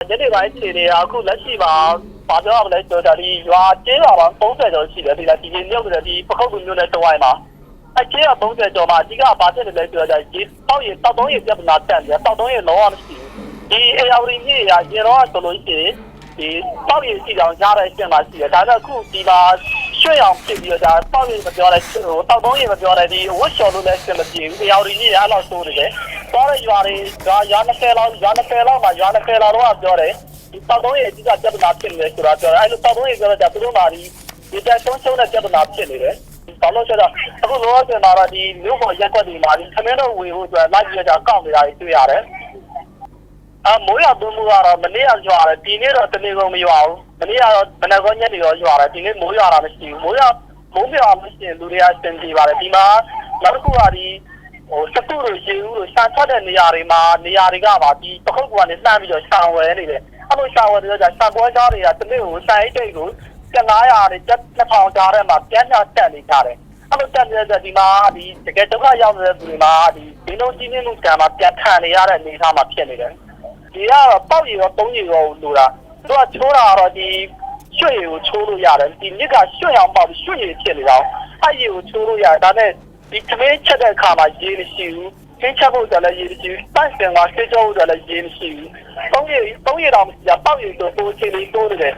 ညနေပိုင်းအခြေအနေကအခုလက်ရှိမှာဘာပြောရမလဲဆိုတော့ဒီရွာကျေးရွာပေါင်း30ကျော်ရှိတယ်ဒီလားဒီကြီးမြုပ်တဲ့ဒီပခုတ်ကူမျိုးနဲ့တဝိုင်းမှာအကျေးရွာ30ကျော်မှာအကြီးကဘာဖြစ်နေလဲဆိုတော့ဒီတောက်ရတောက်တုံးရပြဿနာတက်တယ်တောက်တုံးရလုံးဝမရှိဘူးဒီအေယာဝတီကြီးရရင်တော့ဆိုလို့ရှိရင်ဒီတောက်ရရှိအောင်ကြားတဲ့အရှင်းမှာရှိတယ်ဒါပေမဲ့အခုဒီမှာ ရွှေ့အောင်ဖြစ်ပြီးတော့ဒါတောက်ရမပြောတဲ့ဟိုတောက်တုံးရမပြောတဲ့ဒီဝတ်လျှော်လို့လည်းအရှင်းမပြေဘူးအေယာဝတီကြီးရအဲ့လောက်ဆိုးနေတယ်သွားတဲ့ရွာတွေကရွာ20လောက်ရွာ20လောက်မှာရွာ20လောက်တော့ပြောတယ်ဒီတောက်တုံးရဲ့အဓိကပြဿနာဖြစ်နေတယ်ဆိုတာပြောတယ်အဲ့လိုတောက်တုံးရဲ့ပြောတော့သူတို့မာဒီဒီတက်ဆုံးဆုံးတဲ့ပြဿနာဖြစ်နေတယ်ဘာလို့ဆိုတော့အခုလောဆယ်မှာတော့ဒီမြို့ပေါ်ရက်ွက်ဒီမှာဒီခမင်းတို့ဝေဖို့အတွက်လိုက်ပြီးတော့ကောက်နေတာတွေ့ရတယ်အမိုးရသွမှုကတော့မနေ့ကရွာတယ်ဒီနေ့တော့တနေ့ကုန်မရွာဘူး မနေ့ကတော့မနက်ကောညနေရောရွာတယ်ဒီနေ့မိုးရွာတာမရှိဘူးမိုးရမိုးပြောင်းမရှိရင်လူတွေကစင်ပြေပါတယ်ဒီမှာနောက်တစ်ခုကဒီဟိုစကုတို့ရေဦးတို့ရှာထွက်တဲ့နေရာတွေမှာနေရာတွေကပါဒီပခုတ်ကနေလှမ်းပြီးတော့ရှာဝယ်နေတယ်အဲ့လိုရှာဝယ်တွေကရှာပွဲကြားတွေကတနေ့ကိုဆိုင်အိတ်တိတ်ကို900နဲ့2000ကြားထဲမှာပြန်ညတက်နေကြတယ်အဲ့လိုတက်နေတဲ့ဒီမှာဒီတကယ်ဒုက္ခရောက်နေတဲ့သူတွေမှာဒီဒီလိုကြီးနေမှုကံမှာပြန်ခံနေရတဲ့အနေအထားမှာဖြစ်နေတယ်ဒီကတော့ပေါက်ရီရောတုံးရီရောလို့တာ သူကချိုးတာကတော့ဒီရွှေ့ရည်ကိုချိုးလို့ရတယ်ဒီမြစ်ကရွှေ့အောင်ပေါက်ပြီးရွှေ့ရည်ဖြစ်နေတော့အဲ့ရည်ကိုချိုးလို့ရတယ်ဒါနဲ့ဒီခမင်းချက်တဲ့အခါမှာရေမရှိဘူးခင်းချက်ဖို့ဆိုလည်းရေမရှိဘူးပတ်စင်ကဆေးကြောဖို့ဆိုလည်းရေမရှိဘူးသုံးရည်သုံးရည်တော့မရှိတာပေါက်ရည်ဆိုပိုးချင်းလေးတိုးနေတယ်